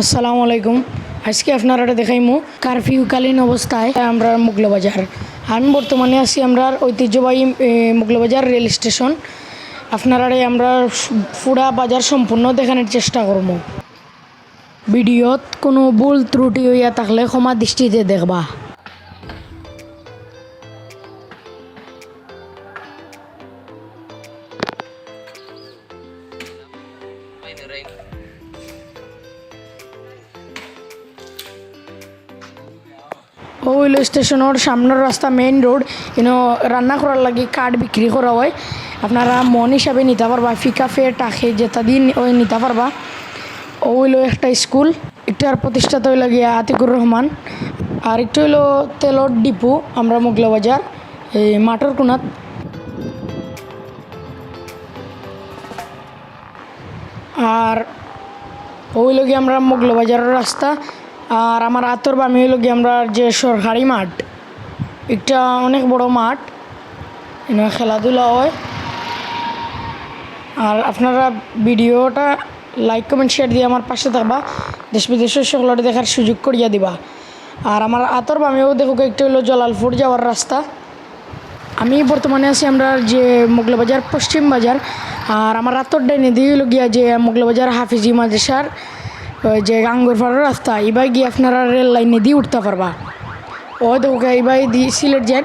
আসসালামু আলাইকুম। আজকে আপনারা দেখাইমু। কারফিউকালীন অবস্থায় আমরা মুগলবাজার। আমি বর্তমানে আছি আমরা ঐতিহ্যবাহী মুগলবাজার রেল স্টেশন। আপনারা আমরা ফুড়া বাজার সম্পূর্ণ দেখানোর চেষ্টা করব ভিডিওত কোনো ভুল ত্রুটি হইয়া থাকলে ক্ষমা দৃষ্টিতে দেখবা। ও স্টেশনের সামনের রাস্তা মেইন রোড ইনো রান্না করার লাগি কাঠ বিক্রি করা হয়। আপনারা মন হিসাবে নিতে পারবা ফিকা ফে টাকে যেটা দিন ওই নিতে পারবা ও একটা স্কুল একটার প্রতিষ্ঠাতা হইল গিয়া আতিকুর রহমান আর একটু হইল তেলর ডিপু, আমরা মোগলাবাজার এই মাঠর কোনাত আর ওই লগে আমরা মোগলবাজারের রাস্তা আর আমার আতর বামি হইল গিয়ে আমরা যে সরকারি মাঠ একটা অনেক বড় মাঠ। এখানে খেলাধুলা হয়। আর আপনারা ভিডিওটা লাইক কমেন্ট শেয়ার দিয়ে আমার পাশে থাকবা। দেশ বিদেশের সকলটা দেখার সুযোগ করিয়া দিবা। আর আমার আতর বামিও দেখুক একটা হলো জলালপুর যাওয়ার রাস্তা। আমি বর্তমানে আছি আমরা যে মোগলবাজার পশ্চিম বাজার। আর আমার রাতর ডাইনে দিয়ে হলো গিয়া যে মোগলবাজার হাফিজি মাদ্রাসার ওই যে ফার রাস্তা, এবার গিয়ে আপনারা রেল লাইনে দিয়ে উঠতে পারবা। ও দেখো এবার দিয়ে সিলেট যান,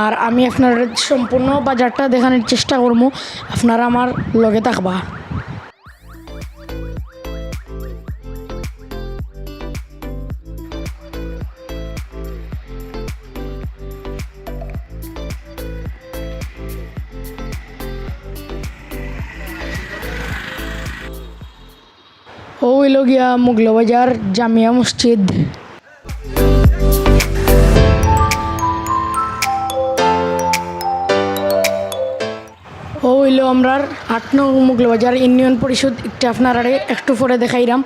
আর আমি আপনার সম্পূর্ণ বাজারটা দেখানোর চেষ্টা করব আপনারা আমার লগে থাকবা। হইল গিয়া মুগলবাজার জামিয়া মসজিদ। ও হইল আমরার আট নং মুগলবাজার ইউনিয়ন পরিষদ। একটা আপনারা একটু পরে দেখাইলাম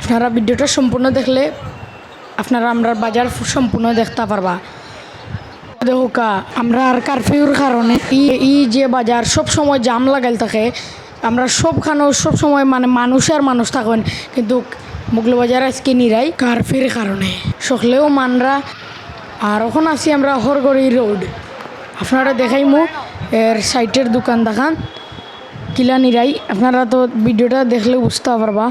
আপনারা ভিডিওটা সম্পূর্ণ দেখলে আপনারা আমরা বাজার সম্পূর্ণ দেখতে পারবা। দেখুকা আমরা আর কারফিউর কারণে ই যে বাজার সব সময় জাম লাগাইল থাকে আমরা সবখানে সব সময় মানে মানুষ আর মানুষ থাকবেন। কিন্তু মুগলবাজার আজকে নিরাই কারফির কারণে। সকলেও মানরা আর ওখানে আছি আমরা হরগড়ি রোড। আপনারা দেখাইমু এর সাইটের দোকান দেখান। কিলা নিরাই। আপনারা তো ভিডিওটা দেখলে বুঝতে পারবা।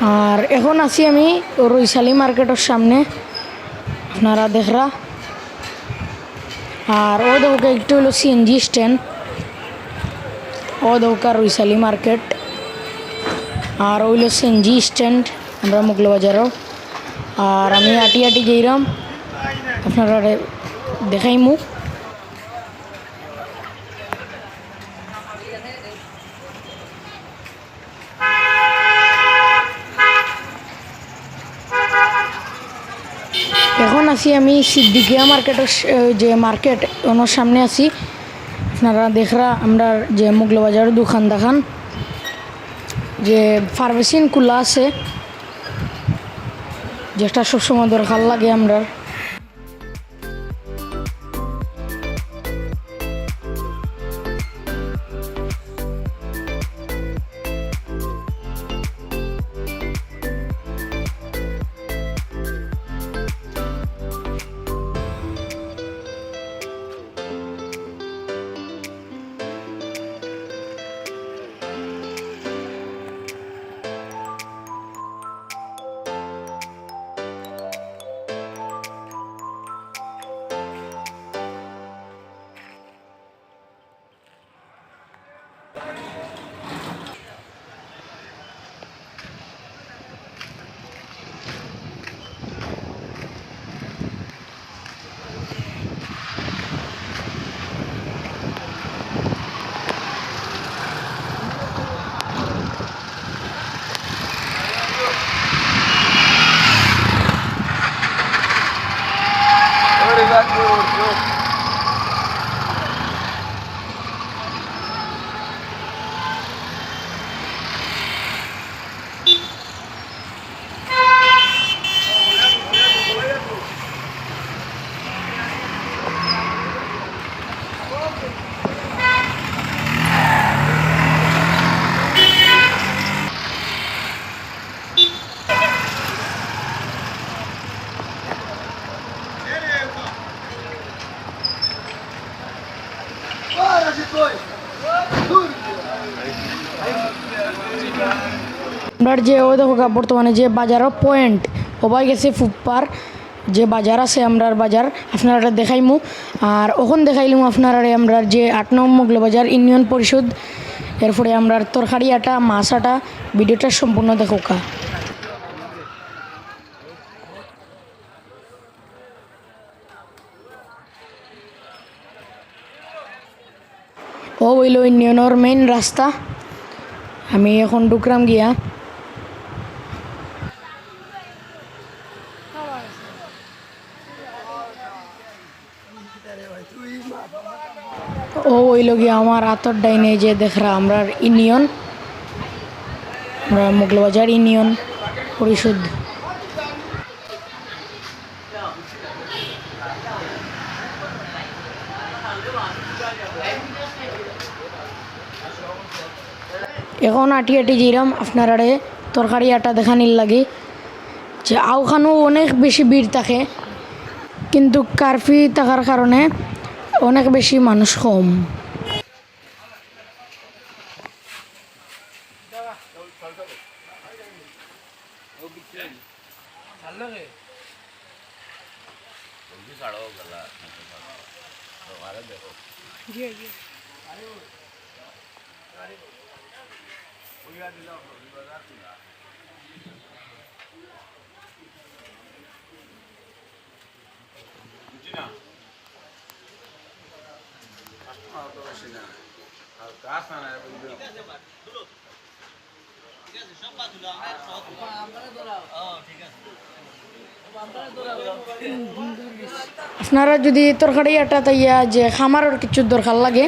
আর এখন আছি আমি রৈশালী মার্কেটের সামনে। আপনারা দেখরা। আর ও দৌকা একটু হলো সিএনজি স্ট্যান্ড ও দৌকা রৈশালী মার্কেট। আর ওইল সিএনজি স্ট্যান্ড আমরা মুগলবাজারও। আর আমি আটি আটি যাইরাম আপনারা দেখাই আছি আমি সিদ্দিকিয়া মার্কেটের যে মার্কেট ওনার সামনে আছি। আপনারা দেখরা আমরা যে মুগলবাজারের দোকান দেখান। যে ফার্মেসিন খোলা আছে। যেটা সবসময় দরকার লাগে আমরা আমরা যে ও দেখো বর্তমানে যে বাজারও পয়েন্ট ওবাই গেছে ফুটপার। যে বাজার আছে, আমরার বাজার। আপনারা দেখাইমু। আর ওখান দেখাইলাম আপনারা আমরা যে আট নম নম্বর বাজার ইউনিয়ন পরিষদ। এরপরে আমরা তরকারি আটা, মাছ আটা, ভিডিওটা সম্পূর্ণ দেখো হইল ইউনিয়নের মেইন রাস্তা আমি এখন ডুকরাম গিয়া। ও হইল গিয়া আমার আতর ডাইনে যে দেখরা আমরা ইউনিয়ন। আমরা মোগলবাজার ইউনিয়ন পরিষদ এখন আটি আটি জিরাম আপনার আড়ে তরকারি আটা দেখানির লাগে। যে আওখানেও অনেক বেশি ভিড় থাকে, কিন্তু কারফি থাকার কারণে অনেক বেশি মানুষ কম। আপনারা যদি তরকারি আটা তাইয়া যে খামারের কিছু দরকার লাগে,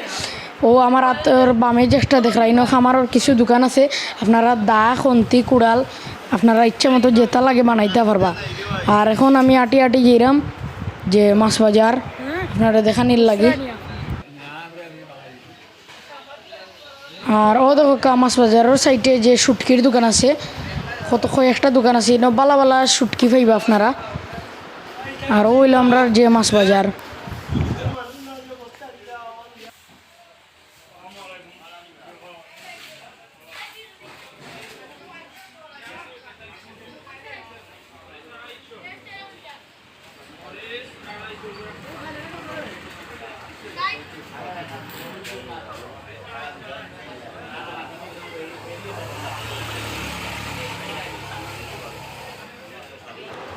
ও আমার হাতের বামে যেটা দেখাই না খামারের কিছু দোকান আছে, আপনারা দা, খন্তি, কুড়াল, আপনারা ইচ্ছা মতো যেটা লাগে বানাইতে পারবা। আর এখন আমি আটি আটি গিরাম যে মাছ বাজার, আপনারা দেখানির লাগে। আর ও দেখো কামাস বাজারের সাইডে যে সুটকির দোকান আছে, কত কয়েকটা দোকান আছে বালা বালা সুটকি পাইবা আপনারা। আর ওইল আমরা যে মাছ বাজার।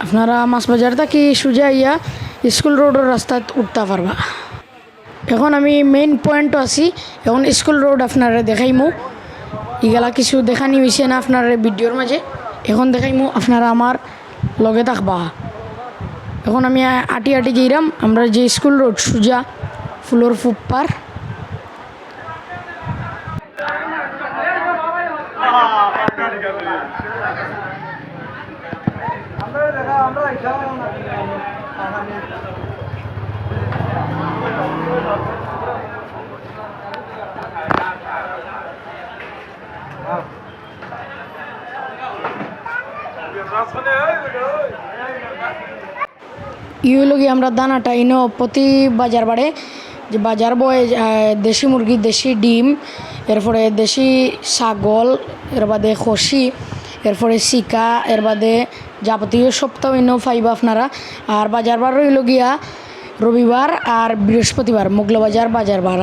আপনারা মাছ বাজার থাকি সোজা ইয়া স্কুল রোডের রাস্তাত উঠতে পারবা এখন আমি মেইন পয়েন্টও আছি, এখন স্কুল রোড আপনারা দেখাইমু। ইগালা কিছু দেখানি হয়েছে না আপনার ভিডিওর মাঝে এখন দেখাইমু আপনারা আমার লগে থাকবা। এখন আমি আটি আটি যাইরাম আমরা যে স্কুল রোড সোজা ফুলোর ফুপার ই গিয়ে আমরা দানাটা ইনো প্রতি বাজার বাড়ে, যে বাজার বয় দেশি মুরগি, দেশি ডিম, এরপরে দেশি ছাগল, এর বাদে খসি। এরপরে শিকা, এর বাদে যাবতীয় সপ্তাহ এনেও ফাইব আপনারা। আর বাজার বার রইল গিয়া রবিবার আর বৃহস্পতিবার মোগলবাজার বাজার বার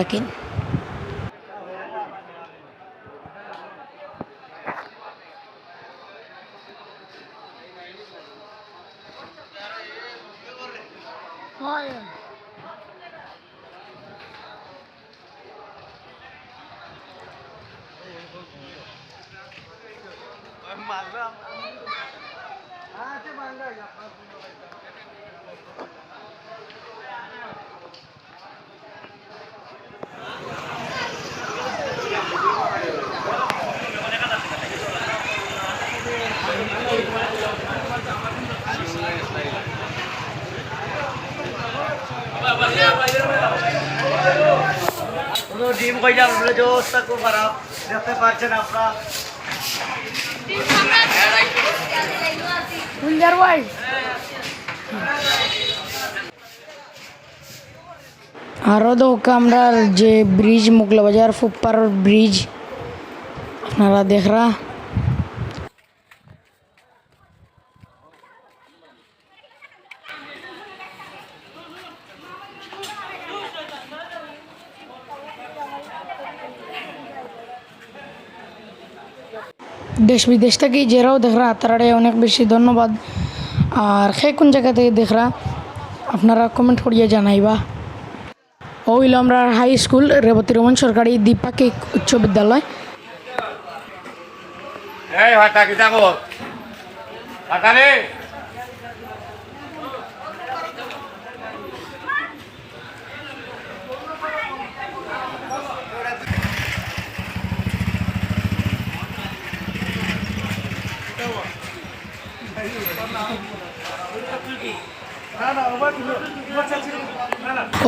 কইটা বলে যে অবস্থা খুব খারাপ দেখতে পাচ্ছেন আপনারা গুলজার ভাই আরও দোক আমরা যে ব্রিজ মুগলা বাজার ফুপ্পার ব্রিজ আপনারা দেখরা দেশ বিদেশ থেকে যেরাও দেখরা, তারারে অনেক বেশি ধন্যবাদ। আর সে কোন জায়গা থেকে দেখরা, আপনারা কমেন্ট করিয়া জানাইবা। হইল আমরা হাই স্কুল রেবতী রমন সরকারি দ্বিপাক্ষিক উচ্চ বিদ্যালয়। এই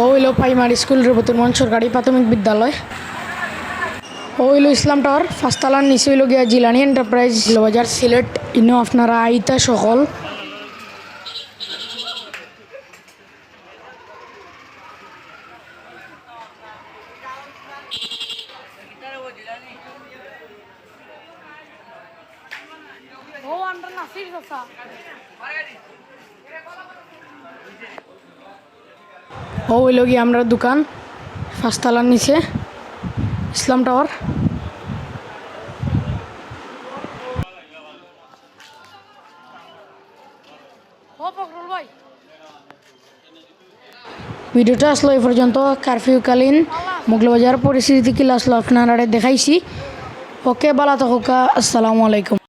ও হইল প্রাইমারি স্কুল রেবতুর মন সরকারি প্রাথমিক বিদ্যালয়। ও হইল ইসলাম টাওয়ার ফার্স্টতলার নিচে গিয়া জিলানি এন্টারপ্রাইজ বাজার সিলেট, ইনো আপনারা আইতা সকল। ও হইল গিয়ে আমরা দোকান ফার্স্টতলার নিচে ইসলাম টাওয়ার। ভিডিওটা আসলো এই পর্যন্ত কারফিউকালীন মোগলবাজার পরিস্থিতি কিলা আসলো আপনারা দেখাইছি। ওকে বালা থাকুকা আসসালামু আলাইকুম।